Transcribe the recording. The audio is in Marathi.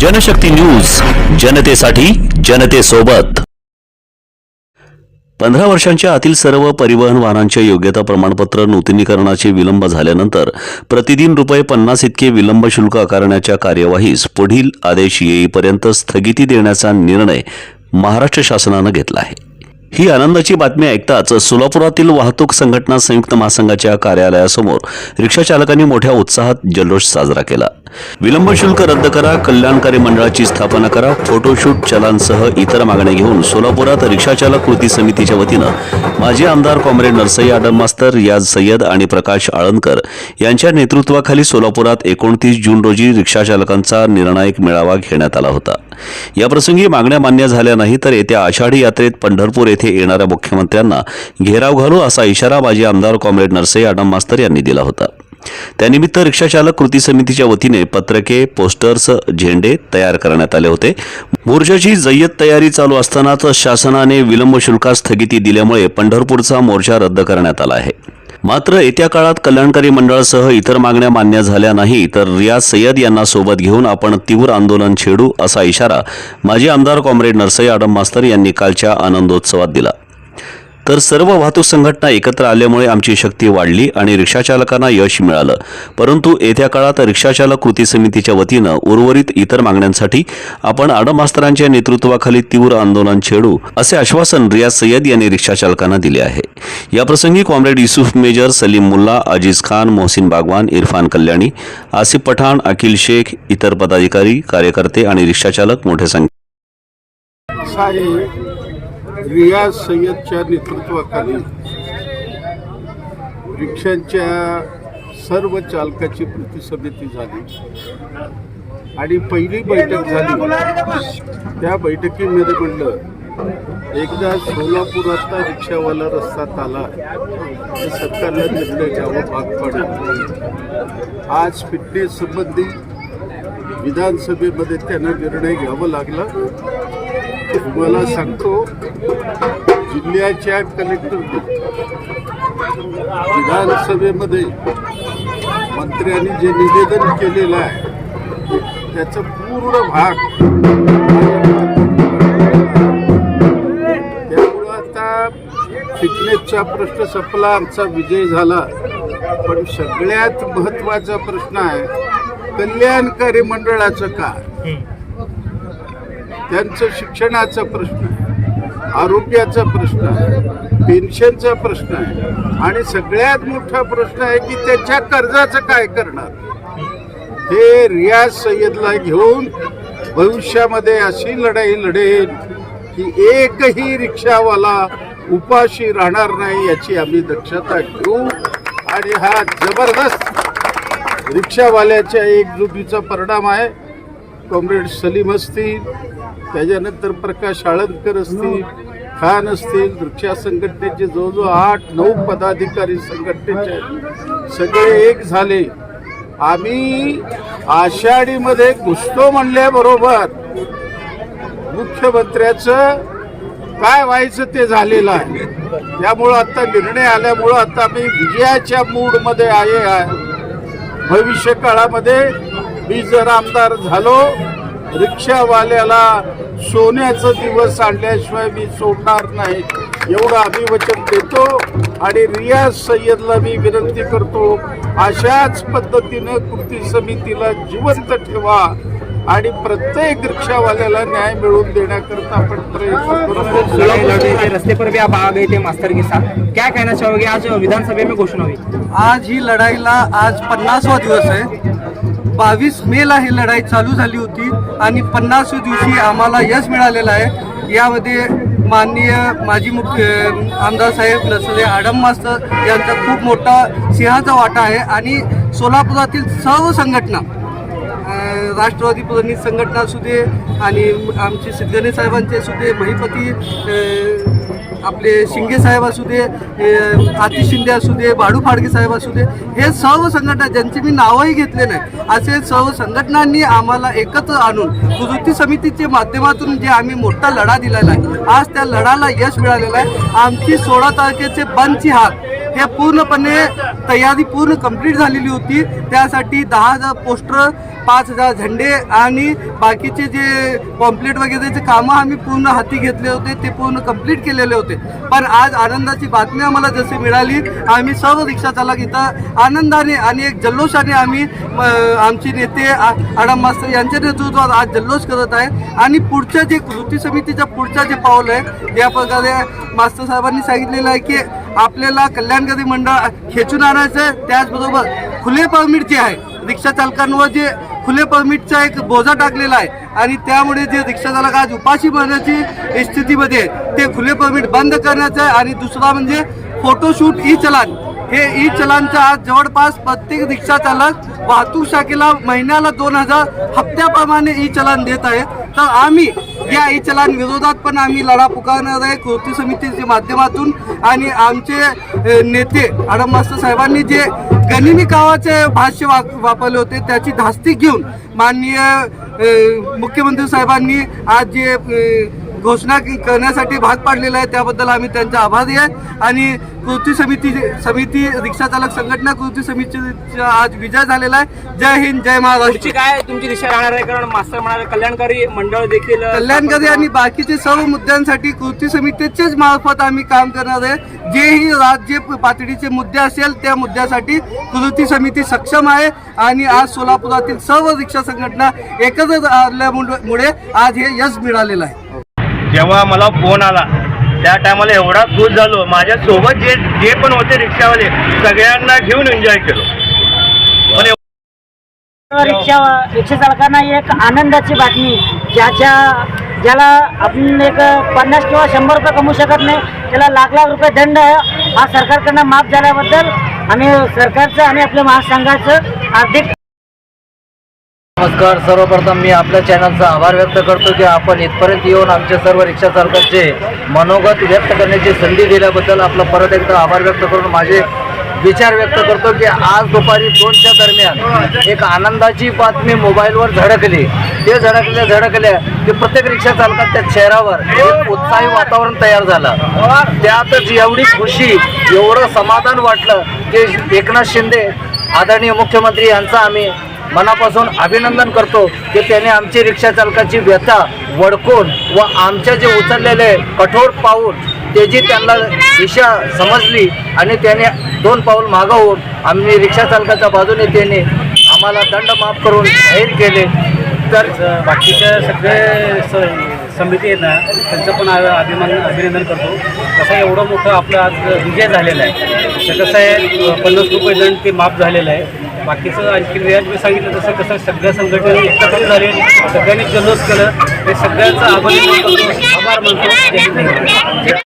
जनशक्ती न्यूज जनतेसाठी जनतेसोबत. पंधरा वर्षांच्या आतील सर्व परिवहन वाहनांचे योग्यता प्रमाणपत्र नूतनीकरणाचे विलंब झाल्यानंतर प्रतिदिन रुपये पन्नास इतके विलंब शुल्क आकारण्याच्या कार्यवाहीस पुढील आदेश येईपर्यंत स्थगिती देण्याचा निर्णय महाराष्ट्र शासनानं घेतला आहे. ही आनंदाची बातमी ऐकताच सोलापुरातील वाहतूक संघटना संयुक्त महासंघाच्या कार्यालयासमोर रिक्षा चालकांनी मोठ्या उत्साहात जल्लोष साजरा केला. विलंब शुल्क रद्द करा कल्याणकारी मंडळाची स्थापना करा फोटोशूट चलांसह इतर मागण्या घेऊन सोलापुरात रिक्षा चालक कृती समितीच्या वतीनं माजी आमदार कॉम्रेड नरसई आडम मास्तर याज सय्यद आणि प्रकाश आळंदकर यांच्या नेतृत्वाखाली सोलापुरात एकोणतीस जून रोजी रिक्षा चालकांचा निर्णायक मेळावा घेण्यात आला होता. याप्रसंगी मागण्या मान्य झाल्या नाही तर येत्या आषाढी यात्रेत पंढरपूर येथे येणाऱ्या मुख्यमंत्र्यांना घेराव घालू असा इशारा माजी आमदार कॉम्रेड नरसई आडम मास्तर यांनी दिला होता. त्यानिमित्त रिक्षाचालक कृती समितीच्या वतीने पत्रके पोस्टर्स झेंडे तयार करण्यात आले होते. मोर्चाची जय्यत तयारी चालू असतानाच शासनाने विलंब शुल्कास स्थगिती दिल्यामुळे पंढरपूरचा मोर्चा रद्द करण्यात आला आहे. मात्र येत्या काळात कल्याणकारी मंडळासह इतर मागण्या मान्य झाल्या नाही तर रियाज सय्यद यांना सोबत घेऊन आपण तीव्र आंदोलन छेडू असा इशारा माजी आमदार कॉम्रेड नरसई आडम मास्तर यांनी कालच्या आनंदोत्सवात दिला. तर सर्व वाहतूक संघटना एकत्र आल्यामुळे आमची शक्ती वाढली आणि रिक्षाचालकांना यश मिळालं. परंतु येत्या काळात रिक्षाचालक कृती समितीच्या वतीनं उर्वरित इतर मागण्यांसाठी आपण आडमास्तरांच्या नेतृत्वाखाली तीव्र आंदोलन छेडू असे आश्वासन रियाज सय्यद यांनी रिक्षाचालकांना दिले आहे. याप्रसंगी कॉम्रेड युसुफ मेजर सलीम मुल्ला अजीज खान मोहसिन बागवान इरफान कल्याणी आसिफ पठाण अखिल शेख इतर पदाधिकारी कार्यकर्ते आणि रिक्षाचालक मोठ्या संख्येत रियाज सय्यदच्या नेतृत्वाखाली रिक्षांच्या सर्व चालकाची कृती समिती झाली. आणि पहिली बैठक झाली. त्या बैठकीमध्ये म्हणलं एकदा सोलापुरातला रिक्षावाला रस्त्यात आला तर सरकारला निर्णय घ्यावा भाग पडेल. आज फिटनेस संबंधी विधानसभेमध्ये त्यांना निर्णय घ्यावा लागला. तुम्हाला सांगतो जिल्ह्याच्या कलेक्टर विधानसभेमध्ये मंत्र्यांनी जे निवेदन केलेलं आहे त्याचा पूर्ण भाग त्यामुळं आता फिटनेसचा प्रश्न संपला आमचा विजय झाला. पण सगळ्यात महत्त्वाचा प्रश्न आहे कल्याणकारी मंडळाचं काय त्यांचं शिक्षणाचा प्रश्न आहे आरोग्याचा प्रश्न आहे पेन्शनचा प्रश्न आहे आणि सगळ्यात मोठा प्रश्न आहे की त्याच्या कर्जाचं काय करणार? हे रियाज सय्यदला घेऊन भविष्यामध्ये अशी लढाई लढेल की एकही रिक्षावाला उपाशी राहणार नाही याची आम्ही दक्षता घेऊ आणि हा जबरदस्त रिक्षावाल्याच्या एकजुटीचा परिणाम आहे. कॉम्रेड सलीम असतील त्याच्यानंतर प्रकाश आळंदकर असतील खान असतील रिक्षा संघटनेचे जवळजवळ आठ नऊ पदाधिकारी संघटनेचे सगळे एक झाले. आम्ही आषाढीमध्ये घुसतो म्हणल्याबरोबर मुख्यमंत्र्याचं काय व्हायचं ते झालेलं आहे. त्यामुळं आता निर्णय आल्यामुळं आता आम्ही विजयाच्या मूडमध्ये आहे आहे. भविष्य काळामध्ये मी जर आमदार झालो रिक्षावाल्याला सोन्याचं दिवस आणल्याशिवाय मी सोडणार नाही. एवढं आम्ही वचन देतो आणि रियाज सय्यदला मी विनंती करतो अशाच पद्धतीनं कृती समितीला जिवंत ठेवा आणि प्रत्येक रिक्षावाल्याला न्याय मिळवून देण्याकरता आपण प्रयत्न रास्ते पर भी आप आ गए थे मास्टर के साथ। क्या कहना चाहोगे? आज विधानसभा में घोषणा हुई। आज ही लढाईला आज पन्नासवा दिवस आहे बावीस मेला ही लढाई चालू झाली होती आणि पन्नास दिवशी आम्हाला यश मिळालेलं आहे. यामध्ये माननीय माजी मुख्य आमदार साहेब नसले आडम मास्तर यांचा खूप मोठा सिंहाचा वाटा आहे आणि सोलापुरातील सर्व संघटना राष्ट्रवादी पुरणी संघटना असू दे आणि आमचे सिद्धने साहेबांचे असू दे महिपती आपले शिंगे साहेब असू दे अ, आतिश शिंदे असू दे बाडू फाडके साहेब असू दे हे सर्व संघटना ज्यांचे मी नावही घेतले नाही असे सर्व संघटनांनी आम्हाला एकत्र आणून कृती समितीच्या माध्यमातून जे आम्ही मोठा लढा दिलेला आहे आज त्या लढाला यश मिळालेलं आहे. आमची सोळा तारखेचे बंदची हात हे पूर्णपणे तयारी पूर्ण कंप्लीट झालेली होती. त्यासाठी दहा हजार पोस्टर पाच हजार झेंडे आणि बाकीचे जे पॉम्प्लेट वगैरेचे कामं आम्ही पूर्ण हाती घेतले होते ते पूर्ण कंप्लीट केलेले होते. पण आज आनंदाची बातमी आम्हाला जशी मिळाली आम्ही सर्व रिक्षा चालक इथं आनंदाने आणि एक जल्लोषाने आम्ही आमचे नेते आडम मास्तर यांच्या नेतृत्वात आज जल्लोष करत आहे. आणि पुढच्या जे कृती समितीचं पुढचं जे पाऊल आहे ज्या प्रकारे मास्तर साहेबांनी सांगितलेलं आहे की आपल्याला कल्याणकारी मंडळ खेचून आणायचं आहे त्याचबरोबर खुले परमिट जे आहे. रिक्षा चालकांवर जे खुले परमिटचा एक बोजा टाकलेला आहे. आणि त्यामुळे जे रिक्षा चालक आज उपाशी भरण्याची स्थितीमध्ये आहे, ते खुले परमिट बंद करण्याचं आहे. आणि दुसरा म्हणजे फोटोशूट ई चलान हे ई चलानचा आज जवळपास प्रत्येक रिक्षा चालक वाहतूक शाखेला महिन्याला दोन हजार हप्त्याप्रमाणे ई चलान देत आहे तर आम्ही या ई चलान विरोधात पण आम्ही लढा पुकारणार आहे. कृती समितीच्या माध्यमातून आणि आमचे नेते आडम मास्टर साहेबांनी जे गनिमी कावाचे भाष्य वा वापरले होते त्याची धास्ती घेऊन माननीय मुख्यमंत्री साहेबांनी आज जे घोषणा की- करण्यासाठी भाग पाडलेला आहे त्याबद्दल आम्ही त्यांचा आभारी आहे. आणि कृती समिती समिती रिक्षा चालक संघटना कृती समितीचा आज विजय झालेला आहे. जय हिंद जय महाराष्ट्र. काय तुमची दिशा राहणार आहे कारण मास्तर म्हणाले कल्याणकारी मंडळ देखील कल्याणकारी आणि बाकीचे सर्व मुद्द्यांसाठी कृती समितीचेच मार्फत आम्ही काम करणार आहे. जेही राज्य पातळीचे मुद्दे असेल त्या मुद्द्यासाठी कृती समिती सक्षम आहे. आणि आज सोलापुरातील सर्व रिक्षा संघटना एकत्र आल्यामुळे आज हे यश मिळालेलं आहे. जेव्हा मला फोन आला त्या टायमाला एवढा खुश झालो. माझ्यासोबत जे जे पण होते रिक्षावाले सगळ्यांना घेऊन एन्जॉय केलो. पण रिक्षा रिक्षा चालकांना एक आनंदाची बातमी ज्याच्या ज्याला आपण एक पन्नास किंवा शंभर रुपये कमवू शकत नाही त्याला लाख लाख रुपये दंड आहे. हा सरकारकडनं माफ झाल्याबद्दल आम्ही सरकारचं आणि आपल्या महासंघाचं हार्दिक नमस्कार सर्वप्रथम मी आपल्या चॅनलचा आभार व्यक्त करतो की आपण इथपर्यंत येऊन आमच्या सर्व रिक्षा चालकांचे मनोगत व्यक्त करण्याची संधी दिल्याबद्दल आपला परत एकदा आभार व्यक्त करून माझे विचार व्यक्त करतो की आज दुपारी दोनच्या दरम्यान एक आनंदाची बातमी मोबाईलवर झडकली ते झडकल्या झडकल्या की प्रत्येक रिक्षा चालकांच्या चेहऱ्यावर एक उत्साही वातावरण तयार झालं. त्यातच एवढी खुशी एवढं समाधान वाटलं की एकनाथ शिंदे आदरणीय मुख्यमंत्री यांचा आम्ही मनापासून अभिनंदन करतो की त्याने आमची रिक्षा चालकाची व्यथा वडकून व आमच्या जे उचललेले कठोर पाऊल त्याची त्यांना दिशा समजली आणि त्याने दोन पाऊल मागवून आम्ही रिक्षा चालकाच्या बाजूने त्याने आम्हाला दंड माफ करून जाहीर केले. तर बाकीच्या सगळे स समिती आहेत ना त्यांचं पण अभिमान अभिनंदन करतो. कसं एवढं मोठं आपलं आज विजय झालेला आहे. तर कसं आहे पन्नास रुपये दंड ते माफ झालेलं आहे. बाकीचं आणखी रियाज मी सांगितलं तसं कसं सगळ्या संघटना एकत्र झाले सगळ्यांनी जल्लोष केलं. ते सगळ्यांचं आभार आभार मानतो.